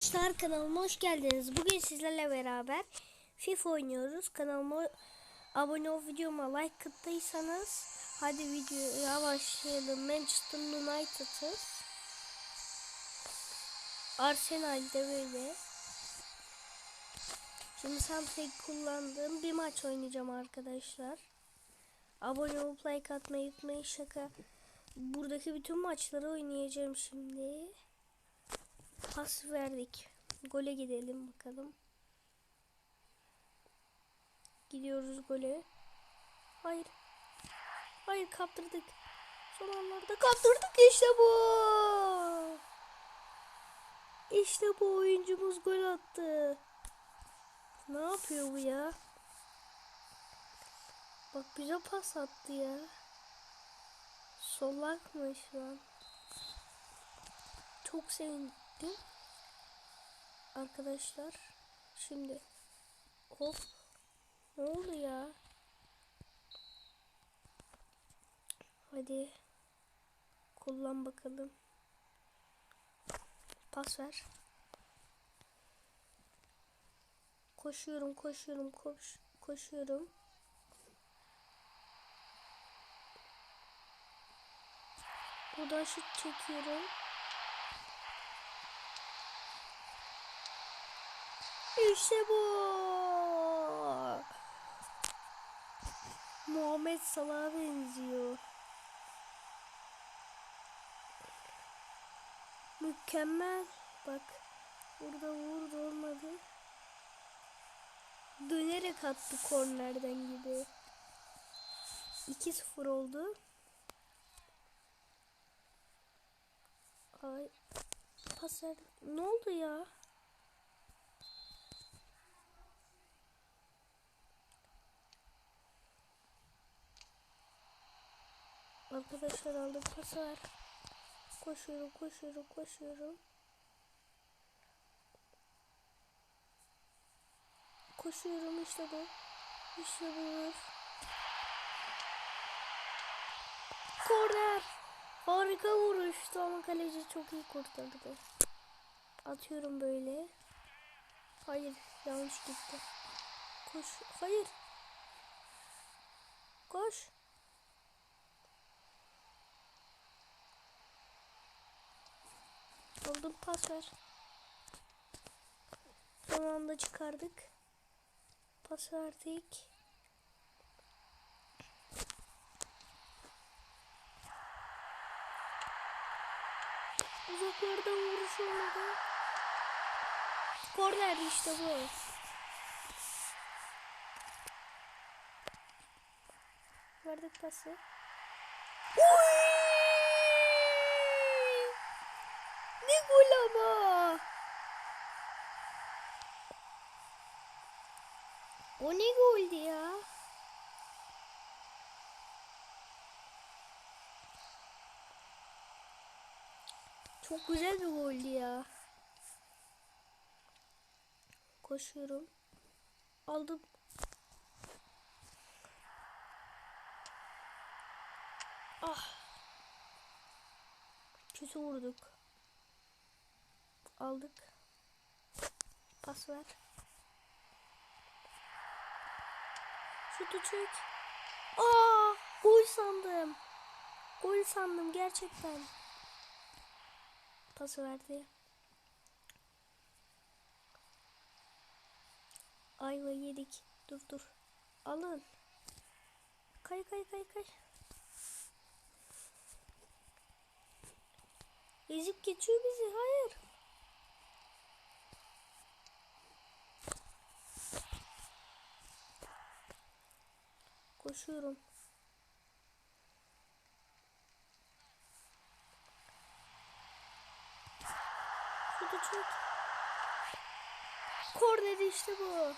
Arkadaşlar kanalıma hoş geldiniz. Bugün sizlerle beraber FIFA oynuyoruz. Kanalıma abone ol videoma like attıysanız hadi videoya başlayalım. Manchester United'ız. Arsenal'de böyle. Şimdi Samsung kullandığım bir maç oynayacağım arkadaşlar. Abone olup like atmayı unutmayın şaka. Buradaki bütün maçları oynayacağım şimdi. Pas verdik. Gole gidelim bakalım. Gidiyoruz gole. Hayır. Hayır kaptırdık. Son anlarda kaptırdık işte bu. İşte bu oyuncumuz gol attı. Ne yapıyor bu ya? Bak bize pas attı ya. Solak mı şu an? Çok sevindim. Arkadaşlar şimdi hop ne oldu ya? Hadi kullan bakalım. Pas ver. Koşuyorum, koşuyorum, koş, koşuyorum. Buradan şut çekiyorum. İşte bu. Muhammed Salah'a benziyor. Mükemmel. Bak. Burada vurdu olmadı. Dönerek attı kornerden gibi. 2-0 oldu. Ay. Pas. Ne oldu ya? Arkadaşlar aldım pas ver. Koşuyorum, koşuyorum, koşuyorum. Koşuyorum işte bu. İşte bu. Korner. Harika vuruştu ama kaleci çok iyi kurtardı. Atıyorum böyle. Hayır, yanlış gitti. Koş. Hayır. Koş. Aldım pas ver. Son anda çıkardık. Pas verdik. Uzaklardan vuruş olmadı. Korner işte bu. Verdik pası. Oy! Ne gol ama. O ne goldü ya? Çok güzel bir goldü ya. Koşuyorum. Aldım. Ah. Kötü vurduk. Aldık. Pas ver. Şutu çek. Aa, gol sandım. Gol sandım gerçekten. Pas verdi. Ayva yedik. Dur dur. Alın. Kay kay kay kay. Ezip geçiyor bizi. Hayır. Koşuyorum. Şurada çok. Korneri işte bu.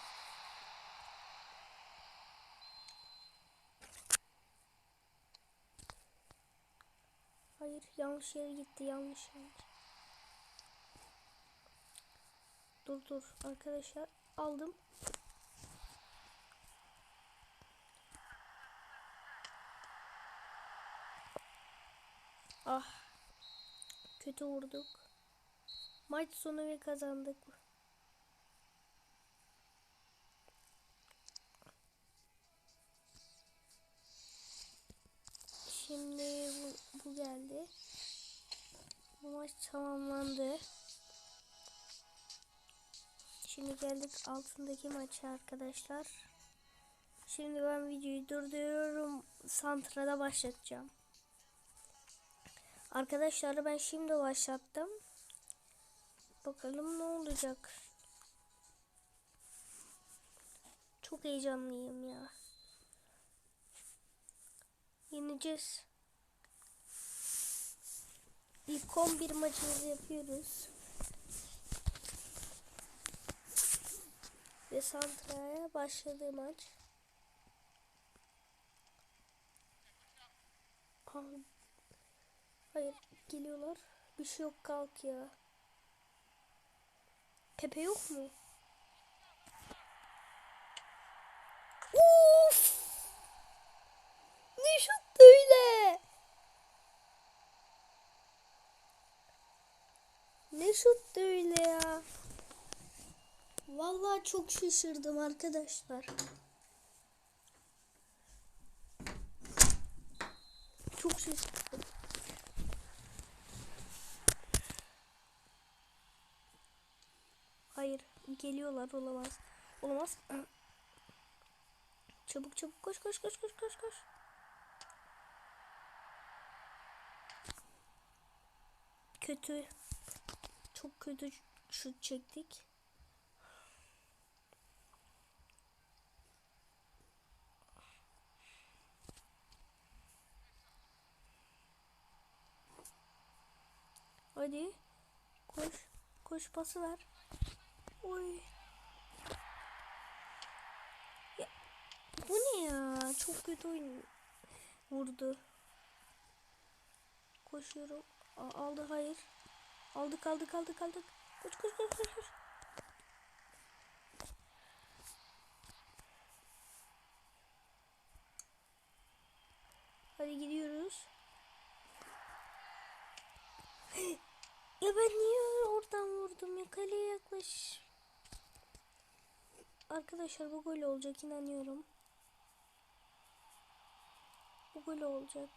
Hayır yanlış yere gitti yanlış yanlış. Dur dur arkadaşlar aldım. Ah. Kötü vurduk. Maç sonu ve kazandık. Şimdi bu, bu geldi. Bu maç tamamlandı. Şimdi geldik altındaki maça arkadaşlar. Şimdi ben videoyu durduruyorum. Santra'da başlatacağım. Arkadaşlar ben şimdi başlattım. Bakalım ne olacak. Çok heyecanlıyım ya. Yeneceğiz. İlk 11 maçımızı yapıyoruz. Ve Santra'ya başladı maç. Aa, Hayır geliyorlar. Bir şey yok kalk ya. Pepe yok mu? Uf! Ne şut öyle? Ne şut öyle ya? Vallahi çok şaşırdım arkadaşlar. Çok şaşırdım. Hayır, geliyorlar olamaz. Olamaz. Çabuk çabuk koş koş koş koş koş koş. Kötü. Çok kötü şut çektik. Hadi. Koş. Koş pası ver. Oy. Ya, bu ne ya? Çok kötü oyun vurdu. Koşuyorum. A aldı hayır. Aldık aldık aldık aldık. Koş koş koş koş. koş. Hadi gidiyoruz. Ya ben niye oradan vurdum ya kaleye yaklaş. Arkadaşlar bu gol olacak inanıyorum. Bu gol olacak.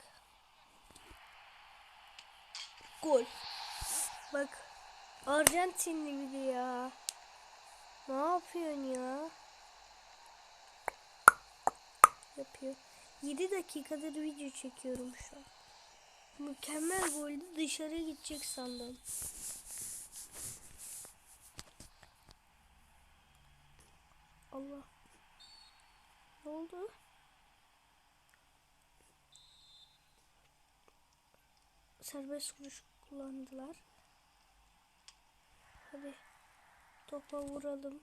Gol. Bak Arjantinli bir ya. Ne yapıyorsun ya? Yapıyor. 7 dakikadır video çekiyorum şu an. Mükemmel goldü dışarı gidecek sandım. Allah. Ne oldu? Serbest vuruş kullandılar. Hadi topa vuralım.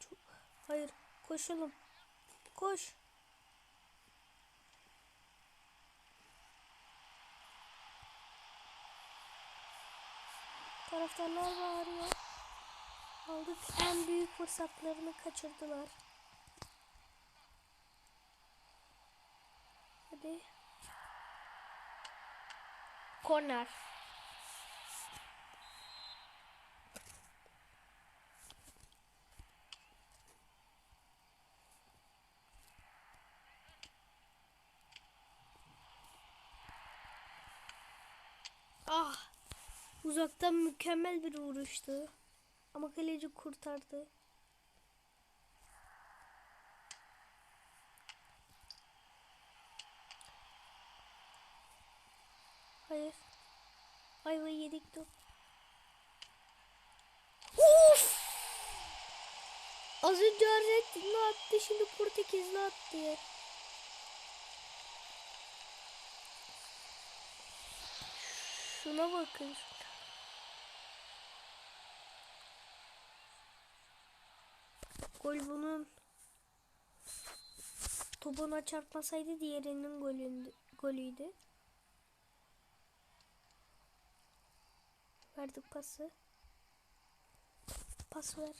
Çok... Hayır koşalım. Koş. Taraftarlar bağırıyor. En büyük fırsatlarını kaçırdılar. Hadi. Korner. Ah. Uzaktan mükemmel bir vuruştu. Ama kaleci kurtardı. Hayır. Ayva yedik top. Of! Az önce Arjantinli attı şimdi Portekizli attı. Şuna bakın. Gol bunun. Topuna çarpmasaydı diğerinin golündü, golüydü. Verdik pası. Pas ver.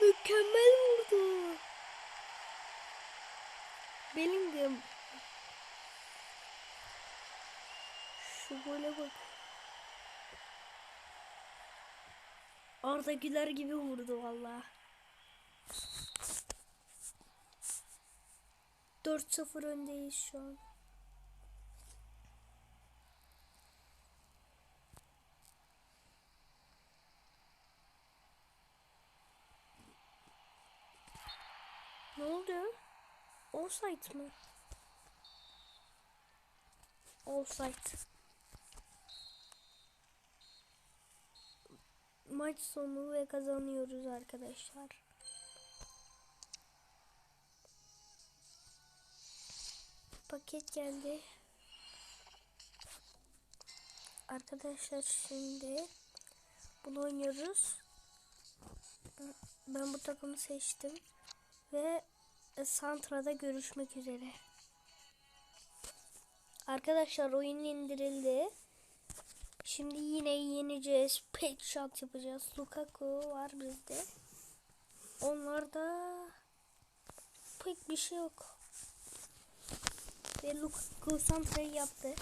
Mükemmel vurdu. Bellingham. Şu gole bak. Arda Güler gibi vurdu valla. 4-0 öndeyiz şu an. Ne oldu? Offside mı? Offside. Maç sonu ve kazanıyoruz arkadaşlar. Paket geldi. Arkadaşlar şimdi bunu oynuyoruz. Ben bu takımı seçtim ve Santra'da görüşmek üzere. Arkadaşlar oyun indirildi. Şimdi yine yeneceğiz. Pet shot yapacağız. Lukaku var bizde. Onlarda pek bir şey yok. Ve Lukaku Santra'yı yaptı.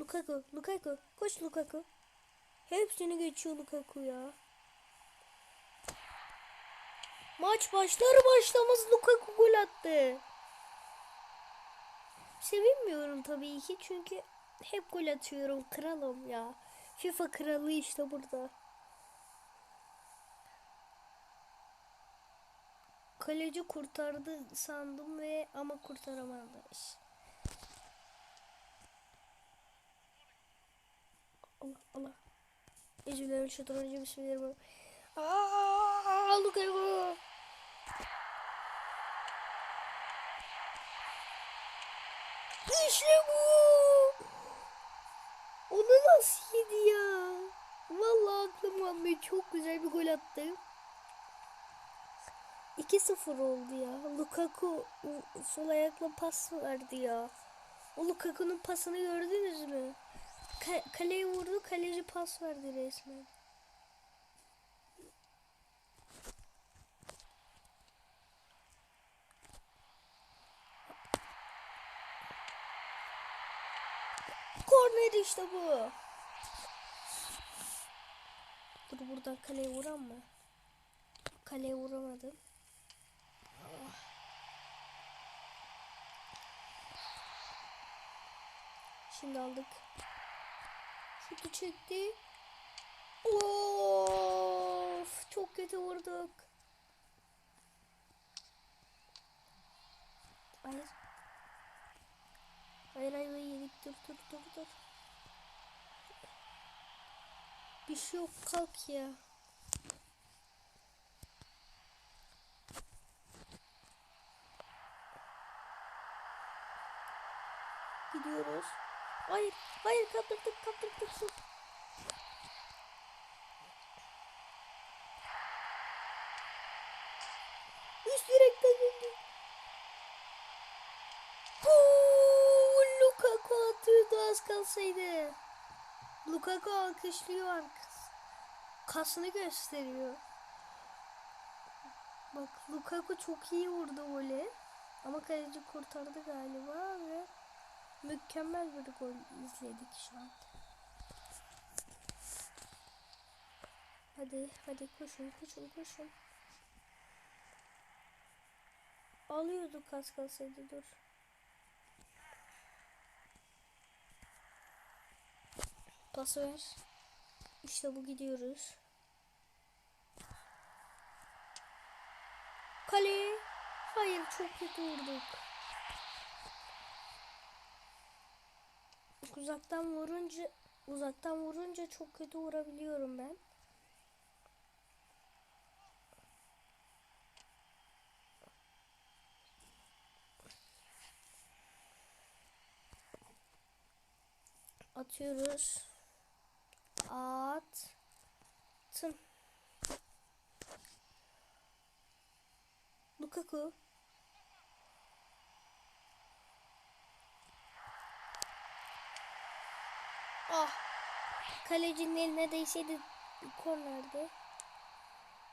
Lukaku, Lukaku, koş Lukaku. Hepsini geçiyor Lukaku ya. Maç başlar başlamaz Lukaku gol attı. Sevinmiyorum tabii ki çünkü hep gol atıyorum. Kralım ya. FIFA kralı işte burada. Kaleci kurtardı sandım ve ama kurtaramadı. Allah Allah. Ecülerin şutunu bismillahirrahmanirrahim. Aaaa Lukaku. İşte bu. Onu nasıl yedi ya? Vallahi aklım almıyor. Çok güzel bir gol attı. 2-0 oldu ya. Lukaku sol ayakla pas verdi ya. O Lukaku'nun pasını gördünüz mü? Ka kaleye vurdu, kaleci pas verdi resmen. Korner işte bu. Dur buradan kaleye vuran mı? Kaleye vuramadım. Şimdi aldık. Şutu çekti. Of, çok kötü vurduk. Hayır. Hayır hayır yedik dur dur dur dur. Bir şey yok kalk ya. Gidiyoruz. Hayır hayır kaptırdık kaptırdık. Üst direkten döndü. Gol! Lukaku atıyordu az kalsaydı. Lukaku alkışlıyor. Kasını gösteriyor. Bak Lukaku çok iyi vurdu golü. Ama kaleci kurtardı galiba ve mükemmel bir gol izledik şu an. Hadi hadi koşun koşun koşun. Alıyorduk az kalsaydı dur. Pas ver. İşte bu gidiyoruz. Kale. Hayır çok kötü vurduk. Uzaktan vurunca uzaktan vurunca çok kötü vurabiliyorum ben. Atıyoruz. Attım. Lukaku. Ah. Kalecinin eline değseydi kornerdi.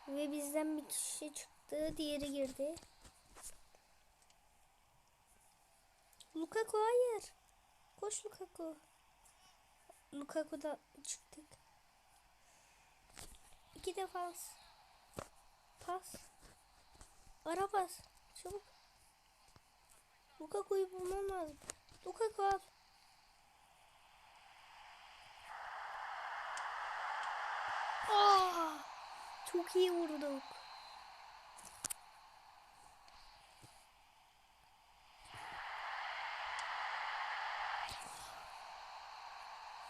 Ve bizden bir kişi çıktı. çıktı. Diğeri girdi. Lukaku hayır. Koş Lukaku. Lukaku da çıktık. İki defans. Pas. Ara pas. Çabuk. Lukaku'yu bulmam lazım. Lukaku al. Aa, çok iyi vurduk.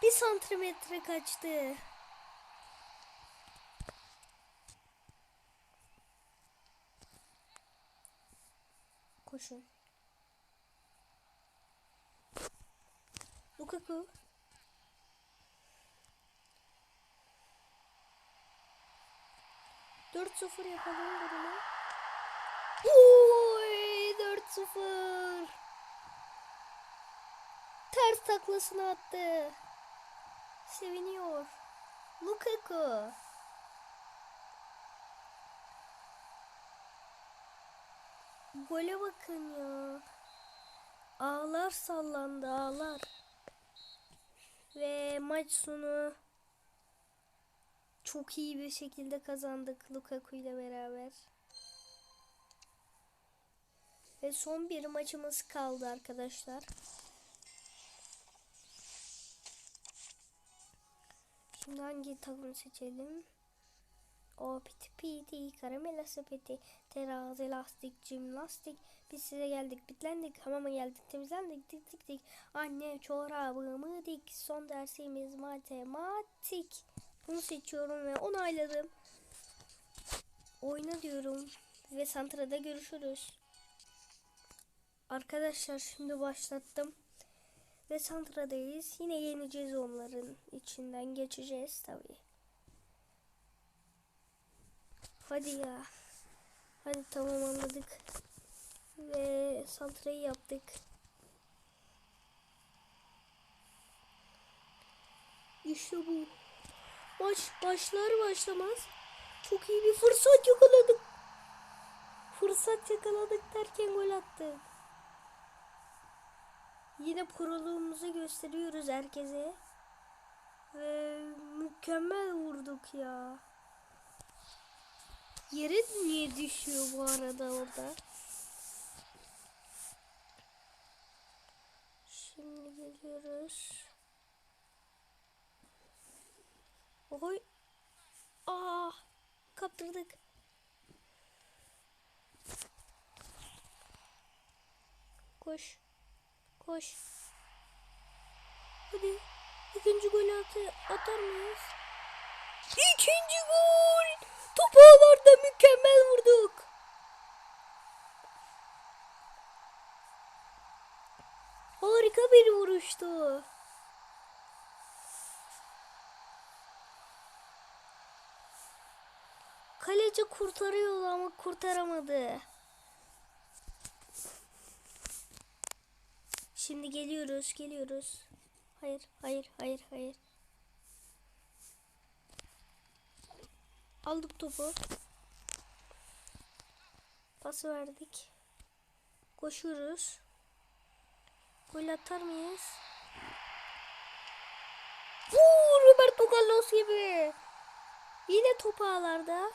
Bir santimetre kaçtı. Koşun. Lukaku. Dört sıfır yapalım durumu. Oy, dört sıfır. Ters taklasını attı. Seviniyor. Lukaku. Gole bakın ya. Ağlar sallandı ağlar. Ve maç sonu çok iyi bir şekilde kazandık Lukaku ile beraber. Ve son bir maçımız kaldı arkadaşlar. Şimdi hangi takımı seçelim? O piti piti, karamela sepeti, terazi, lastik, jimnastik. Biz size geldik, bitlendik, hamama geldik, temizlendik, dik dik dik. Anne çorabımı dik, son dersimiz matematik. Bunu seçiyorum ve onayladım. Oyna diyorum ve Santra'da görüşürüz. Arkadaşlar şimdi başlattım. Ve Santra'dayız. Yine yeneceğiz onların içinden geçeceğiz tabii. Hadi ya. Hadi tamam anladık. Ve Santra'yı yaptık. İşte bu. Maç başlar başlamaz çok iyi bir fırsat yakaladık. Fırsat yakaladık derken gol attık. Yine proluğumuzu gösteriyoruz herkese. Ve mükemmel vurduk ya. Yere niye düşüyor bu arada orada? Şimdi geliyoruz. Oy. Aa, kaptırdık. Koş. Koş. Hadi. İkinci golü at atar mıyız? İkinci gol. Top ağlarda mükemmel vurduk. Harika bir vuruştu. Kaleci kurtarıyordu ama kurtaramadı. Şimdi geliyoruz, geliyoruz. Hayır, hayır, hayır, hayır. Aldık topu. Pas verdik. Koşuyoruz. Gol atar mıyız? Uuu Roberto Carlos gibi. Yine top ağlarda.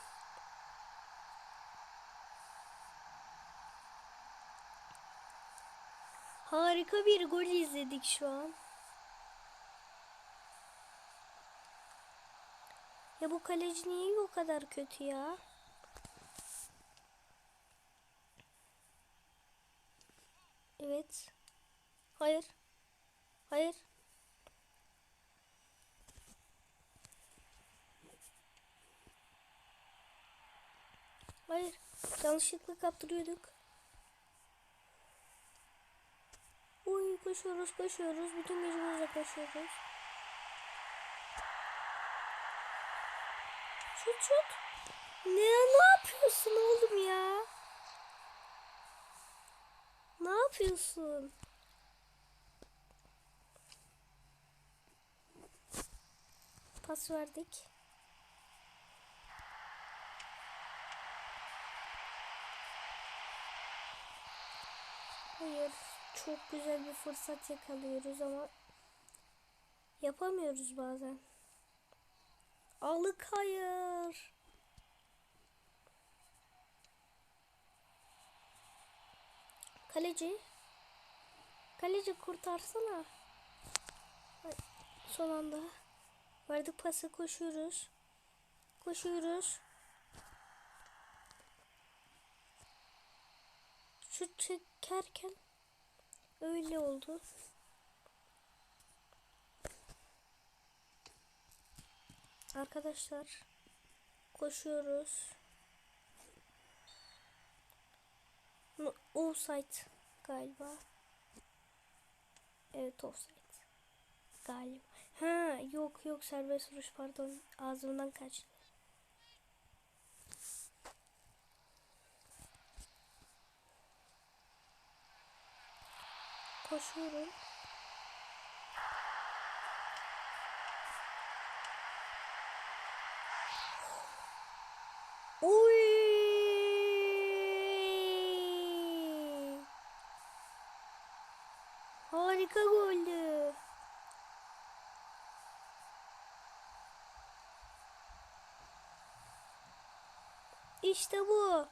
Harika bir gol izledik şu an. Ya bu kaleci niye o kadar kötü ya? Evet. Hayır. Hayır. Hayır. Yanlışlıkla kaptırıyorduk. Ay koşuyoruz koşuyoruz. Bütün gücümüzle koşuyoruz. Şut şut. Ne, ne yapıyorsun oğlum ya? Ne yapıyorsun? Pas verdik. Hayır. Çok güzel bir fırsat yakalıyoruz ama yapamıyoruz bazen. Alık hayır. Kaleci. Kaleci kurtarsana. Son anda. Verdik pası koşuyoruz. Koşuyoruz. Şut çekerken öyle oldu. Arkadaşlar koşuyoruz. No- Offside galiba. Evet offside. Galiba. Ha yok yok serbest vuruş pardon. Ağzımdan kaçtı. Koşuyorum. Uy! Harika goldü. İşte bu.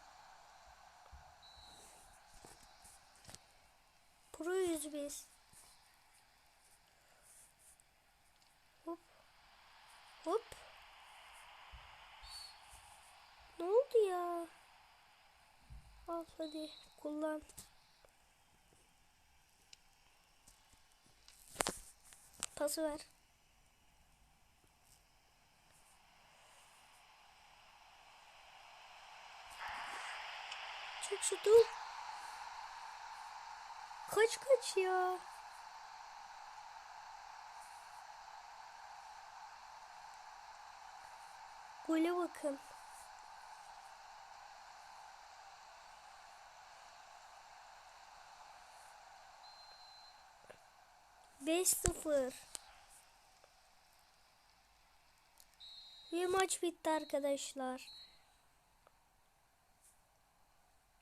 Proyuz biz. Hop. Hop. Ne oldu ya? Al hadi kullan. Pası ver. Çek şutu. Kaç kaç ya? Gole bakın. Beş sıfır. Ve maç bitti arkadaşlar.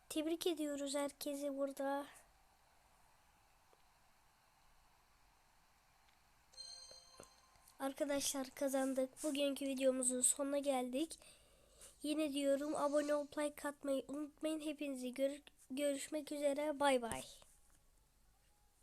Tebrik ediyoruz herkesi burada. Arkadaşlar kazandık. Bugünkü videomuzun sonuna geldik. Yine diyorum abone olup like atmayı unutmayın. Hepinizi gör- görüşmek üzere. Bay bay.